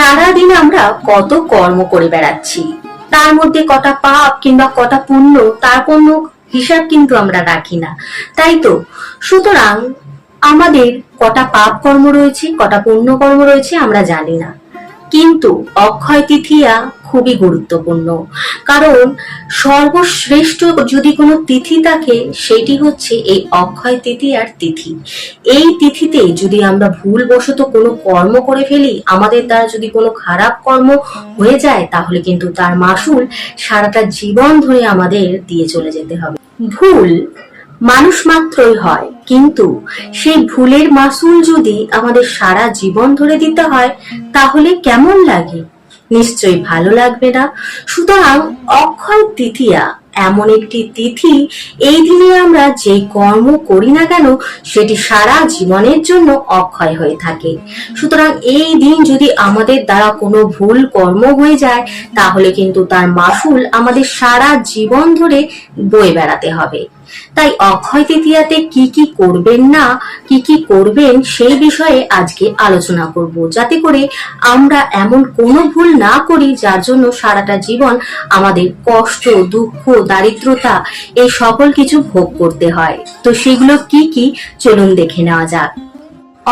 সারাদিন আমরা কত কর্ম করে বেড়াচ্ছি। তার মধ্যে কটা পাপ কিংবা কটা পুণ্য, তার কোনো হিসাব কিন্তু আমরা রাখি না। তাই তো? সুতরাং আমাদের কটা পাপ কর্ম রয়েছে, কটা পুণ্য কর্ম রয়েছে আমরা জানি না। কিন্তু অক্ষয় তৃতীয়া খুবই গুরুত্বপূর্ণ। কারণ সর্বশ্রেষ্ঠ যদি কোনো তিথি থাকে সেটি হচ্ছে এই অক্ষয় তৃতীয়ার তিথি। এই তিথিতে যদি আমরা ভুলবশত কোনো কর্ম করে ফেলি, আমাদের দ্বারা যদি কোনো খারাপ কর্ম হয়ে যায়, তাহলে কিন্তু তার মাসুল সারাটা জীবন ধরে আমাদের দিয়ে চলে যেতে হবে। ভুল মানুষ মাত্রই হয়, কিন্তু সেই ভুলের মাসুল যদি আমাদের সারা জীবন ধরে দিতে হয়, তাহলে কেমন লাগে? নিশ্চয়ই ভালো লাগবে না। সুতরাং অক্ষয় তৃতীয়া, এমন একটি তিথি এই দিনে আমরা যে কর্ম করি না কেন, সেটি সারা জীবনের জন্য অক্ষয় হয়ে থাকে। সুতরাং এই দিন যদি আমাদের দ্বারা কোনো ভুল কর্ম হয়ে যায়, তাহলে কিন্তু তার মাসুল আমাদের সারা জীবন ধরে বয়ে বেড়াতে হবে। তাই অক্ষয় তৃতীয়াতে কি কি করবেন না, কি কি করবেন সেই বিষয়ে আজকে আলোচনা করব। যাতে করে আমরা এমন কোনো ভুল না করি যার জন্য সারাটা জীবন আমাদের কষ্ট, দুঃখ, দারিদ্রতা এই সকল কিছু ভোগ করতে হয়। তো সেগুলো কি কি? চলুন দেখে নেওয়া যাক।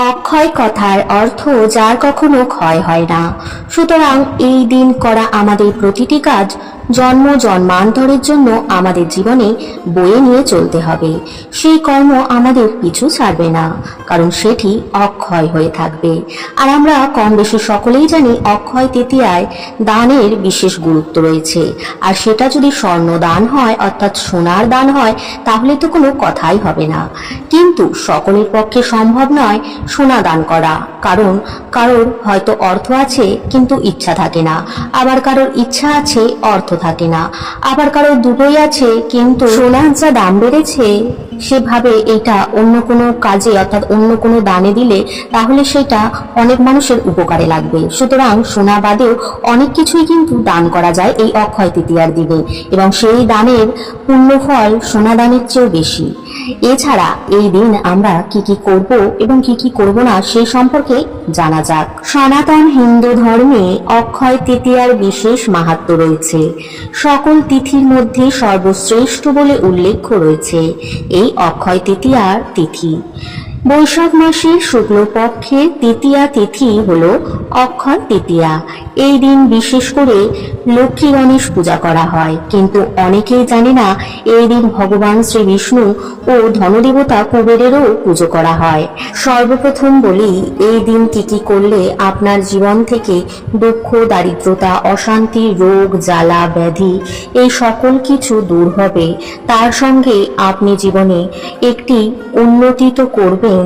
অক্ষয় কথার অর্থ যার কখনো ক্ষয় হয় না। সুতরাং এই দিন করা আমাদের প্রতিটি কাজ জন্ম জন্মান্তরের জন্য আমাদের জীবনে বয়ে নিয়ে চলতে হবে। সেই কর্ম আমাদের পিছু ছাড়বে না, কারণ সেটি অক্ষয় হয়ে থাকবে। আর আমরা কম বেশি সকলেই জানি অক্ষয় তৃতীয়ায় দানের বিশেষ গুরুত্ব রয়েছে। আর সেটা যদি স্বর্ণ দান হয়, অর্থাৎ সোনার দান হয়, তাহলে তো কোনো কথাই হবে না। কিন্তু সকলের পক্ষে সম্ভব নয় সোনা দান করা, কারণ কারোর হয়তো অর্থ আছে, কিন্তু ইচ্ছা থাকে না। আবার কারোর ইচ্ছা আছে, অর্থ থাকে না। আবার কারও দুটোই আছে, কিন্তু সোনার যা দাম বেড়েছে, সেভাবে এটা অন্য কোনো কাজে অর্থাৎ অন্য কোনো দানে দিলে তাহলে সেটা অনেক মানুষের উপকারে লাগবে। সুতরাং সোনা বাদেও অনেক কিছুই কিন্তু দান করা যায় এই অক্ষয় তৃতীয়ার দিনে এবং সেই দানের পুণ্যফল সোনা দানের চেয়েও বেশি। এছাড়া এই দিন আমরা কি কি করব এবং কি কি করব না সেই সম্পর্কে জানা যাক। সনাতন হিন্দু ধর্মে অক্ষয় তৃতীয়ার বিশেষ মাহাত্ম রয়েছে। সকল তিথির মধ্যে সর্বশ্রেষ্ঠ বলে উল্লেখ রয়েছে এই অক্ষয় তৃতীয়ার তিথি। বৈশাখ মাসের শুক্লপক্ষে তৃতীয়া তিথি হল অক্ষয় তৃতীয়া। এই দিন বিশেষ করে লক্ষ্মী গণেশ পূজা করা হয়। কিন্তু অনেকেই জানে না, এই দিন ভগবান শ্রী বিষ্ণু ও ধনদেবতা কুবেরেরও পুজো করা হয়। সর্বপ্রথম বলি, এই দিন কি কি করলে আপনার জীবন থেকে দুঃখ, দারিদ্রতা, অশান্তি, রোগ, জ্বালা, ব্যাধি, এই সকল কিছু দূর হবে। তার সঙ্গে আপনি জীবনে একটি উন্নতি তো করবেন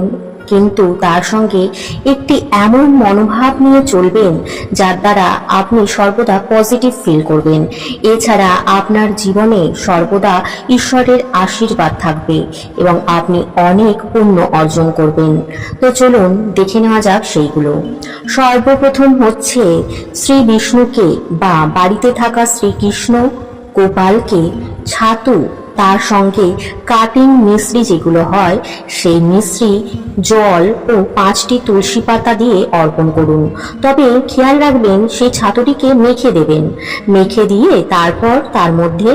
কিন্তু তার সঙ্গে একটি এমন মনোভাব নিয়ে চলবেন যার দ্বারা আপনি সর্বদা পজিটিভ ফিল করবেন। এছাড়া আপনার জীবনে সর্বদা ঈশ্বরের আশীর্বাদ থাকবে এবং আপনি অনেক পুণ্য অর্জন করবেন। তো চলুন দেখে নেওয়া যাক সেইগুলো। সর্বপ্রথম হচ্ছে শ্রী বিষ্ণুকে বা বাড়িতে থাকা শ্রীকৃষ্ণ, গোপালকে ছাতু তার সঙ্গে কাটিং মিশ্রি যেগুলো হয়, সেই মিশ্রি জল ও পাঁচটি তুলসী পাতা দিয়ে অর্পণ করুন। তবে খেয়াল রাখবেন সেই ছাতুটিকে মেখে দেবেন। মেখে দিয়ে তারপর তার মধ্যে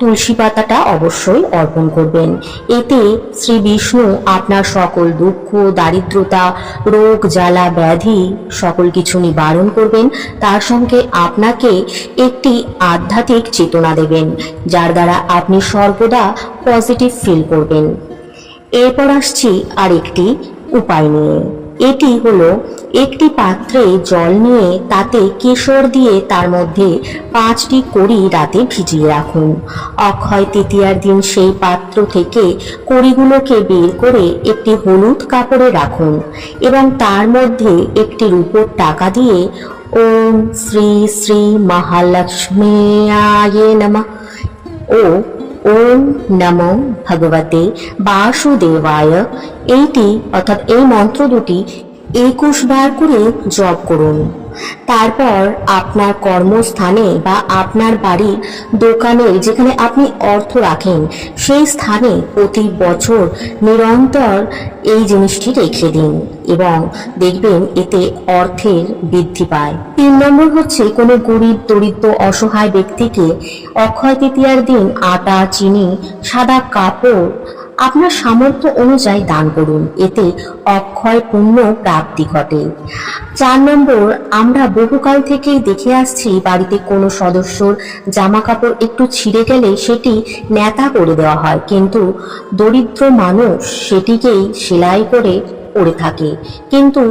তুলসী পাতাটা অবশ্যই অর্পণ করবেন। এতে শ্রী বিষ্ণু আপনার সকল দুঃখ, দারিদ্রতা, রোগ, জ্বালা, ব্যাধি সকল কিছু নিবারণ করবেন। তার সঙ্গে আপনাকে একটি আধ্যাত্মিক চেতনা দেবেন, যার দ্বারা আপনি সর্বদা পজিটিভ ফিল করবেন। এরপর আসছি আরেকটি উপায় নিয়ে। এটি হলো একটি পাত্রে জল নিয়ে তাতে কেশর দিয়ে তার মধ্যে পাঁচটি কড়ি রাতে ভিজিয়ে রাখুন। অক্ষয় তৃতীয়ার দিন সেই পাত্র থেকে কড়িগুলোকে বের করে একটি হলুদ কাপড়ে রাখুন এবং তার মধ্যে একটি রূপোর টাকা দিয়ে ওম শ্রী শ্রী মহালক্ষ্মী আয়ে নমঃ ও ওম নমো ভগবতে বাসুদেবায়। এইটি অর্থাৎ এই মন্ত্র দুটি একুশ বার করে জপ করুন। তারপর আপনার কর্মস্থানে বা আপনার বাড়ির দোকানে যেখানে আপনি অর্থ রাখেন, সেই স্থানে প্রতি বছর নিরন্তর এই জিনিসটি রেখে দিন এবং দেখবেন এতে অর্থের বৃদ্ধি পায়। তিন নম্বর হচ্ছে কোনো গরিব, দরিদ্র, অসহায় ব্যক্তিকে অক্ষয় তৃতীয়ার দিন আটা, চিনি, সাদা কাপড় আপনার সামর্থ্য অনুযায়ী দান করুন, এতে অক্ষয় পুণ্য প্রাপ্তি ঘটে। চার নম্বর, আমরা বহুকাল থেকেই দেখে আসছি বাড়িতে কোনো সদস্যর জামা কাপড় একটু ছিঁড়ে গেলে সেটি নেতা করে দেওয়া হয়, কিন্তু দরিদ্র মানুষ সেটিকেই সেলাই করে পড়ে থাকে। কিন্তু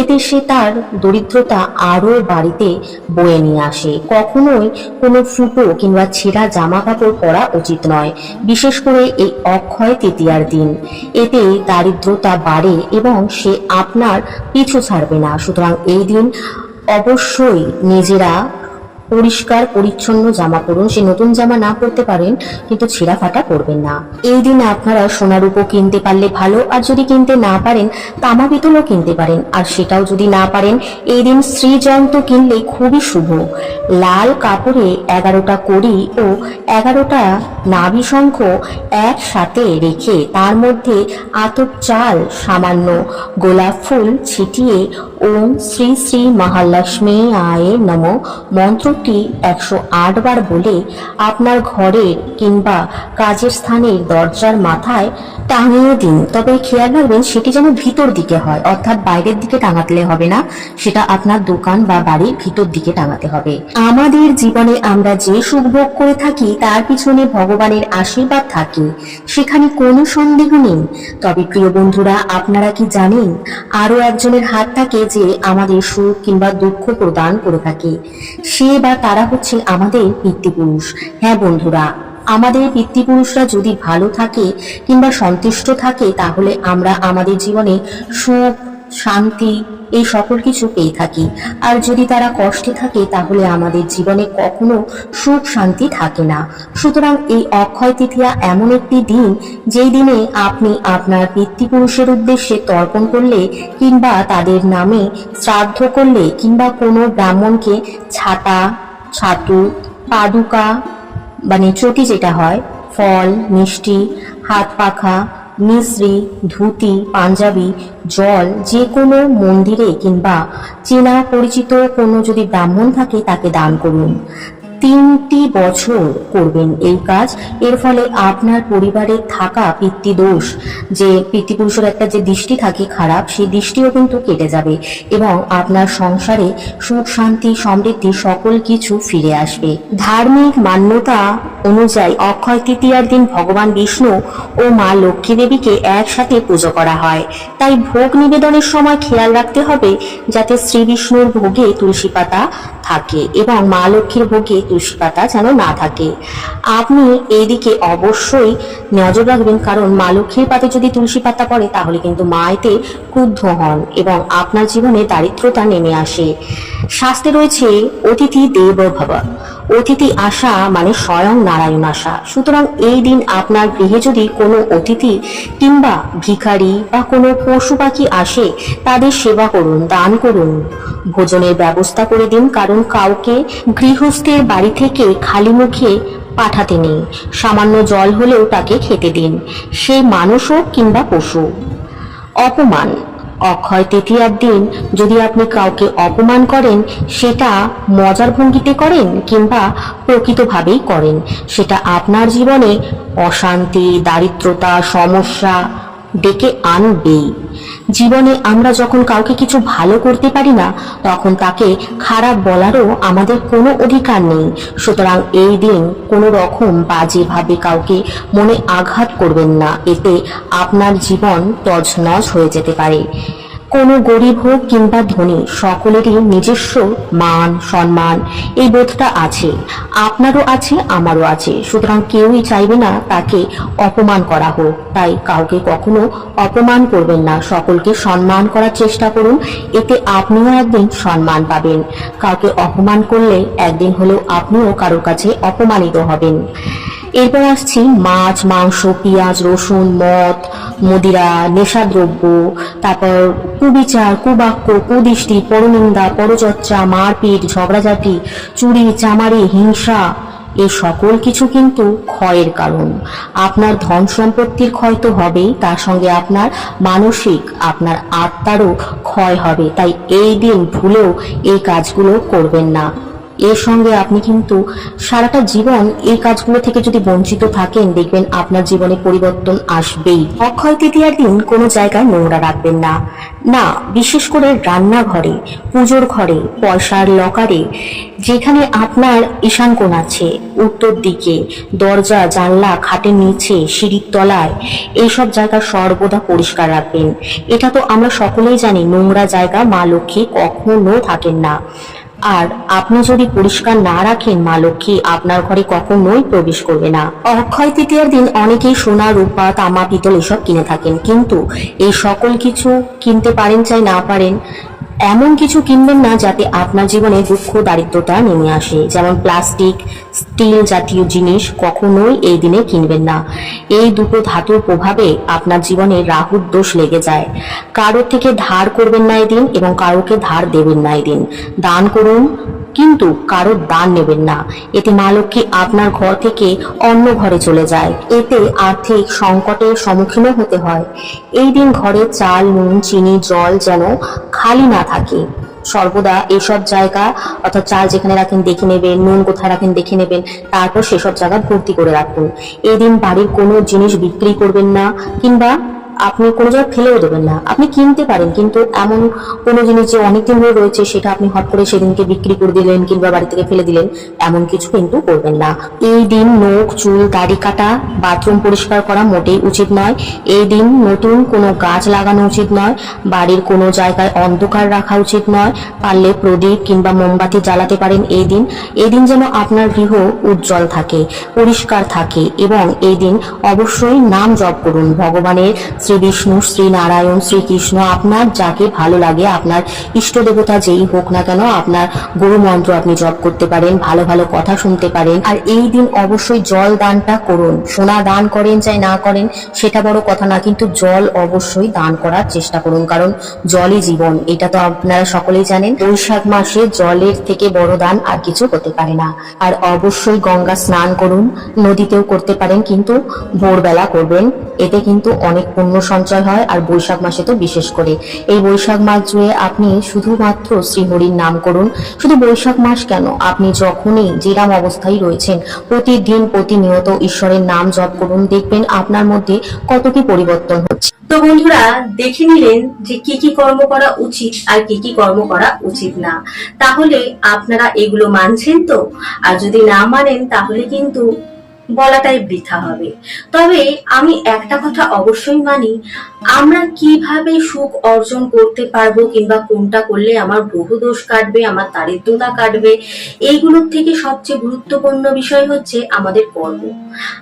এতে সে তার দরিদ্রতা আরও বাড়িতে বয়ে নিয়ে আসে। কখনোই কোনো ফুটো কিংবা ছেঁড়া জামা কাপড় পরা উচিত নয়, বিশেষ করে এই অক্ষয় তৃতীয়ার দিন। এতে দারিদ্রতা বাড়ে এবং সে আপনার পিছু ছাড়বে না। সুতরাং এই দিন অবশ্যই নিজেরা পরিষ্কার, পরিচ্ছন্ন জামা পরুন। সে নতুন জামা না পরতে পারেন, কিন্তু ছেঁড়া ফাটা পরবেন না। এই দিনে আপনারা সোনার উপো কিনতে পারলে ভালো, আর যদি কিনতে না পারেন, তামা পিতলও কিনতে পারেন। আর সেটাও যদি না পারেন, এই দিন শ্রীজয়ন্ত কিনলে খুবই শুভ। লাল কাপড়ে এগারোটা কড়ি ও এগারোটা নাভি শঙ্খ একসাথে রেখে তার মধ্যে আতপ চাল, সামান্য গোলাপ ফুল ছিটিয়ে ওম শ্রী শ্রী মহালক্ষ্মী আয়ে নম মন্ত্রটি একশো আট বার বলে আপনার ঘরের কিংবা কাজের স্থানের দরজার মাথায় টাঙিয়ে দিন। তবে খেয়াল রাখবেন, সেটি যেন ভিতর দিকে হয়, অর্থাৎ বাইরের দিকে টাঙাতলে হবে না, সেটা আপনার দোকান বা বাড়ির ভিতর দিকে টাঙাতে হবে। আমাদের জীবনে আমরা যে সুখ ভোগ করে থাকি, তার পিছনে ভগবানের আশীর্বাদ থাকে। সেখানে কোনো সন্দেহ নেই। তবে প্রিয় বন্ধুরা, আপনারা কি জানেন আরও একজনের হাত থাকে যে আমাদের সুখ কিংবা দুঃখ প্রদান করে থাকে। সে বা তারা হচ্ছে আমাদের পিতৃপুরুষ। হ্যাঁ বন্ধুরা, আমাদের পিতৃপুরুষরা যদি ভালো থাকে কিংবা সন্তুষ্ট থাকে, তাহলে আমরা আমাদের জীবনে সুখ, শান্তি এই সকল কিছু পেয়ে থাকি। আর যদি তারা কষ্টে থাকে, তাহলে আমাদের জীবনে কখনো সুখ শান্তি থাকে না। সুতরাং এই অক্ষয় তৃতীয়া এমন একটি দিন, যেই দিনে আপনি আপনার পিতৃপুরুষের উদ্দেশ্যে তর্পণ করলে কিংবা তাদের নামে শ্রাদ্ধ করলে কিংবা কোনো ব্রাহ্মণকে ছাতা, ছাতু, পাদুকা মানে চটি যেটা হয়, ফল, মিষ্টি, হাত পাখা মিশ্রি ধুতি, পাঞ্জাবি, জল যে কোনো মন্দিরে কিংবা চেনা পরিচিত কোনো যদি ব্রাহ্মণ থাকে তাকে দান করুন। তিনটি বছর করবেন এই কাজ। এর ফলে আপনার পরিবারে থাকা পিতৃদোষ যে পিতৃপুরুষের একটা যে দৃষ্টি থাকে খারাপ, সেই দৃষ্টিও কিন্তু কেটে যাবে এবং আপনার সংসারে সুখ, শান্তি, সমৃদ্ধি সকল কিছু ফিরে আসবে। ধার্মিক মান্যতা অনুযায়ী অক্ষয় তৃতীয়ার দিন ভগবান বিষ্ণু ও মা লক্ষ্মী দেবীকে একসাথে পুজো করা হয়। তাই ভোগ নিবেদনের সময় খেয়াল রাখতে হবে যাতে শ্রী বিষ্ণুর ভোগে তুলসী পাতা থাকে এবং মা লক্ষ্মীর ভোগে পাতা যেন না থাকে। আপনি এই দিকে অবশ্যই নজর রাখবেন, কারণ মা লক্ষ্মীর পাতে যদি তুলসী পাতা পড়ে, তাহলে কিন্তু মা এতে ক্রুদ্ধ হন এবং আপনার জীবনে দারিদ্রতা নেমে আসে। শাস্ত্রে রয়েছে অতিথি দেব ভবা অতিথি আসা মানে স্বয়ং নারায়ণ আসা। সুতরাং এই দিন আপনার গৃহে যদি কোনো অতিথি কিংবা ভিখারি বা কোনো পশু পাখি আসে, তাদের সেবা করুন, দান করুন। ভোজনের ব্যবস্থা করে দিন, কারণ কাউকে গৃহস্থের বাড়ি থেকে খালি মুখে পাঠাতে নেই। সামান্য জল হলেও তাকে খেতে দিন। সে মানুষ হোক কিংবা পশু। অপমান। অক্ষয় তৃতীয়ার দিন যদি আপনি কাউকে অপমান করেন, সেটা মজার ভঙ্গিতে করেন কিংবা প্রকৃতভাবেই করেন, সেটা আপনার জীবনে অশান্তি, দারিদ্রতা, সমস্যা ডেকে আনবেই। জীবনে আমরা যখন কাউকে কিছু ভালো করতে পারি না, তখন তাকে খারাপ বলারও আমাদের কোনো অধিকার নেই। সুতরাং এই দিন কোনো রকম বাজেভাবে কাউকে মনে আঘাত করবেন না। এতে আপনার জীবন তজনজ হয়ে যেতে পারে। কোনো গরিব হোক কিংবা ধনী, সকলেরই নিজস্ব মান, সম্মান, এই বোধটা আছে। আপনারও আছে, আমারও আছে। সুতরাং কেউই চাইবে না তাকে অপমান করা হোক। তাই কাউকে কখনো অপমান করবেন না। সকলকে সম্মান করার চেষ্টা করুন। এতে আপনিও একদিন সম্মান পাবেন। কাউকে অপমান করলে একদিন হলেও আপনিও কারোর কাছে অপমানিত হবেন। এরপর আসছি মাছ, মাংস, পেঁয়াজ, রসুন, মদ, মদিরা, নেশাদ্রব্য, তারপর কুবিচার, কুবাক্য, কুদৃষ্টি, পরনিন্দা, পরচর্চা, মারপিট, ঝগড়াঝাটি, চুরি, চামারি, হিংসা এই সকল কিছু কিন্তু ক্ষয়ের কারণ। আপনার ধন সম্পত্তির ক্ষয় তো হবেই, তার সঙ্গে আপনার মানসিক, আপনার আত্মারও ক্ষয় হবে। তাই এই দিন ভুলেও এই কাজগুলো করবেন না। এর সঙ্গে আপনি কিন্তু সারাটা জীবন এই কাজগুলো থেকে যদি বঞ্চিত থাকেন, দেখবেন আপনার জীবনে পরিবর্তন আসবেই। অক্ষয় তৃতীয়ার দিন কোনো জায়গায় নোংরা রাখবেন না। না, বিশেষ করে রান্নাঘরে, পুজোর ঘরে, পয়সার লকারে, যেখানে আপনার ঈশান কোণ আছে, উত্তর দিকে, দরজা, জানলা, খাটের নিচে, সিঁড়ির তলায়, এইসব জায়গা সর্বদা পরিষ্কার রাখবেন। এটা তো আমরা সকলেই জানি, নোংরা জায়গা মা লক্ষ্মী কখনো থাকেন না। আর আপনি যদি পরিষ্কার না রাখেন মা লক্ষ্মী, আপনার ঘরে কখনোই প্রবেশ করবে না। অক্ষয় তৃতীয়ার দিন অনেকেই সোনা, রূপা, তামা, পিতল এসব কিনে থাকেন। কিন্তু এই সকল কিছু কিনতে পারেন চাই না পারেন এমন কিছু কিনবেন না যাতে আপনার জীবনে দুঃখ, দারিদ্রতা নেমে আসে। যেমন প্লাস্টিক, স্টিল জাতীয় জিনিস কখনোই এই দিনে কিনবেন না। এই দুটো ধাতুর প্রভাবে আপনার জীবনে রাহুর দোষ লেগে যায়। কারোর থেকে ধার করবেন না এদিন এবং কারোকে ধার দেবেন না এদিন। দান করুন কিন্তু কারোর দান নেবেন না। এতে মা লক্ষ্মী আপনার ঘর থেকে অন্য ঘরে চলে যায়। এতে আর্থিক সংকটের সম্মুখীনও হতে হয়। এই দিন ঘরে চাল, নুন, চিনি, জল যেন খালি না থাকে। সর্বদা এসব জায়গা, অর্থাৎ চাল যেখানে রাখেন দেখে নেবেন, নুন কোথায় রাখেন দেখে নেবেন, তারপর সেসব জায়গা ভর্তি করে রাখুন। এই দিন বাড়ির কোনো জিনিস বিক্রি করবেন না, কিংবা আপনি কোনো জায়গায় ফেলেও দেবেন না। আপনি কিনতে পারেন, কিন্তু এমন কোনো জিনিস যে অনেকদিন ধরে রয়েছে, সেটা আপনি হট করে সেদিনকে বিক্রি করে দিলেন কিংবা বাড়ি থেকে ফেলে দিলেন, এমন কিছু কিন্তু করবেন না। এই দিন নখ, চুল, দাড়ি কাটা, বাথরুম পরিষ্কার করা মোটেই উচিত নয়। এই দিন নতুন কোনো গাছ লাগানো উচিত নয়। বাড়ির কোনো জায়গায় অন্ধকার রাখা উচিত নয়। পারলে প্রদীপ কিংবা মোমবাতি জ্বালাতে পারেন এই দিন। এই দিন যেন আপনার গৃহ উজ্জ্বল থাকে, পরিষ্কার থাকে এবং এই দিন অবশ্যই নাম জপ করুন। ভগবানের শ্রী বিষ্ণু, শ্রী নারায়ণ শ্রীকৃষ্ণ আপনার যাকে ভালো লাগে, আপনার ইষ্ট দেবতা যেই হোক না কেন, আপনার গুরু মন্ত্র আপনি জপ করতে পারেন, ভালো ভালো কথা শুনতে পারেন। আর এই দিন অবশ্যই জল দানটা করুন। সোনা দান করেন চাই না করেন, সেটা বড় কথা না, কিন্তু জল অবশ্যই দান করার চেষ্টা করুন, কারণ জলই জীবন, এটা তো আপনারা সকলেই জানেন। বৈশাখ মাসে জলের থেকে বড় দান আর কিছু হতে পারে না। আর অবশ্যই গঙ্গা স্নান করুন, নদীতেও করতে পারেন, কিন্তু ভোরবেলা করবেন, এতে কিন্তু অনেক পুণ্য সঞ্চয় হয় আর বৈশাখ মাসে তো বিশেষ করে। এই বৈশাখ মাস জুড়ে আপনি শুধুমাত্র শ্রীহরির নাম করুন। শুধু বৈশাখ মাস কেন? আপনি যখনই যেরাম অবস্থায় রয়েছেন, প্রতিদিন প্রতিনিয়ত ঈশ্বরের নাম জপ করুন, দেখবেন আপনার মধ্যে কত কি পরিবর্তন হচ্ছে। তো বন্ধুরা, দেখে নিলেন যে কি কি কর্ম করা উচিত আর কি কি কর্ম করা উচিত না। তাহলে আপনারা এগুলো মানছেন তো? আর যদি না মানেন, তাহলে কিন্তু বলাটাই বৃথা হবে। তবে আমি একটা কথা অবশ্যই মানি, আমরা কীভাবে সুখ অর্জন করতে পারব কিংবা কোনটা করলে আমার বহু দোষ কাটবে, আমার দারিদ্রতা কাটবে, এইগুলোর থেকে সবচেয়ে গুরুত্বপূর্ণ বিষয় হচ্ছে আমাদের কর্ম।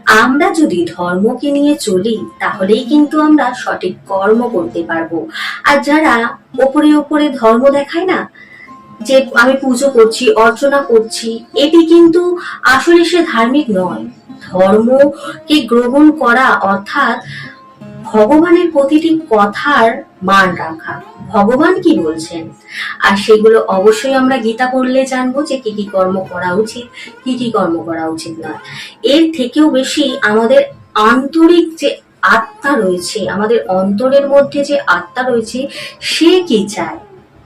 আমরা যদি ধর্মকে নিয়ে চলি, তাহলেই কিন্তু আমরা সঠিক কর্ম করতে পারব। আর যারা ওপরে ওপরে ধর্ম দেখায় না যে আমি পুজো করছি, অর্চনা করছি, এটি কিন্তু আসলে সে ধার্মিক নয়। ধর্মকে গ্রহণ করা অর্থাৎ ভগবানের প্রতিটি কথার মান রাখা। ভগবান কি বলছেন? আর সেগুলো অবশ্যই আমরা গীতা পড়লে জানব যে কি কি কর্ম করা উচিত, কি কি কর্ম করা উচিত নয়। এর থেকেও বেশি আমাদের আন্তরিক যে আত্মা রয়েছে, আমাদের অন্তরের মধ্যে যে আত্মা রয়েছে, সে কি চায়?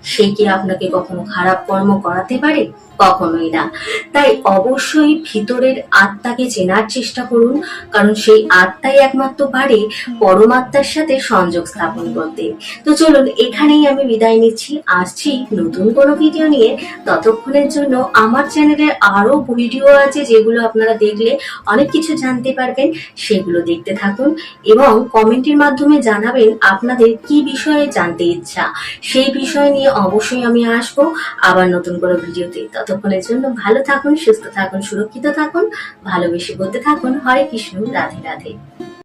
সে কি আপনাকে কখনো খারাপ কর্ম করাতে পারে? কখনোই না। তাই অবশ্যই ভিতরের আত্মাকে চেনার চেষ্টা করুন, কারণ সেই আত্মাই একমাত্র পারে পরমাত্মার সাথে সংযোগ স্থাপন করতে। তো চলুন, এখানেই আমি বিদায় নিচ্ছি। আসছি নতুন কোনো ভিডিও নিয়ে। ততক্ষণের জন্য আমার চ্যানেলে আরও ভিডিও আছে যেগুলো আপনারা দেখলে অনেক কিছু জানতে পারবেন, সেগুলো দেখতে থাকুন এবং কমেন্টের মাধ্যমে জানাবেন আপনাদের কি বিষয়ে জানতে ইচ্ছা। সেই বিষয় নিয়ে অবশ্যই আমি আসব আবার নতুন কোনো ভিডিওতে। ততক্ষণের জন্য ভালো থাকুন, সুস্থ থাকুন, সুরক্ষিত থাকুন, ভালোবেসে বলতে থাকুন, হরে কৃষ্ণ, রাধে রাধে।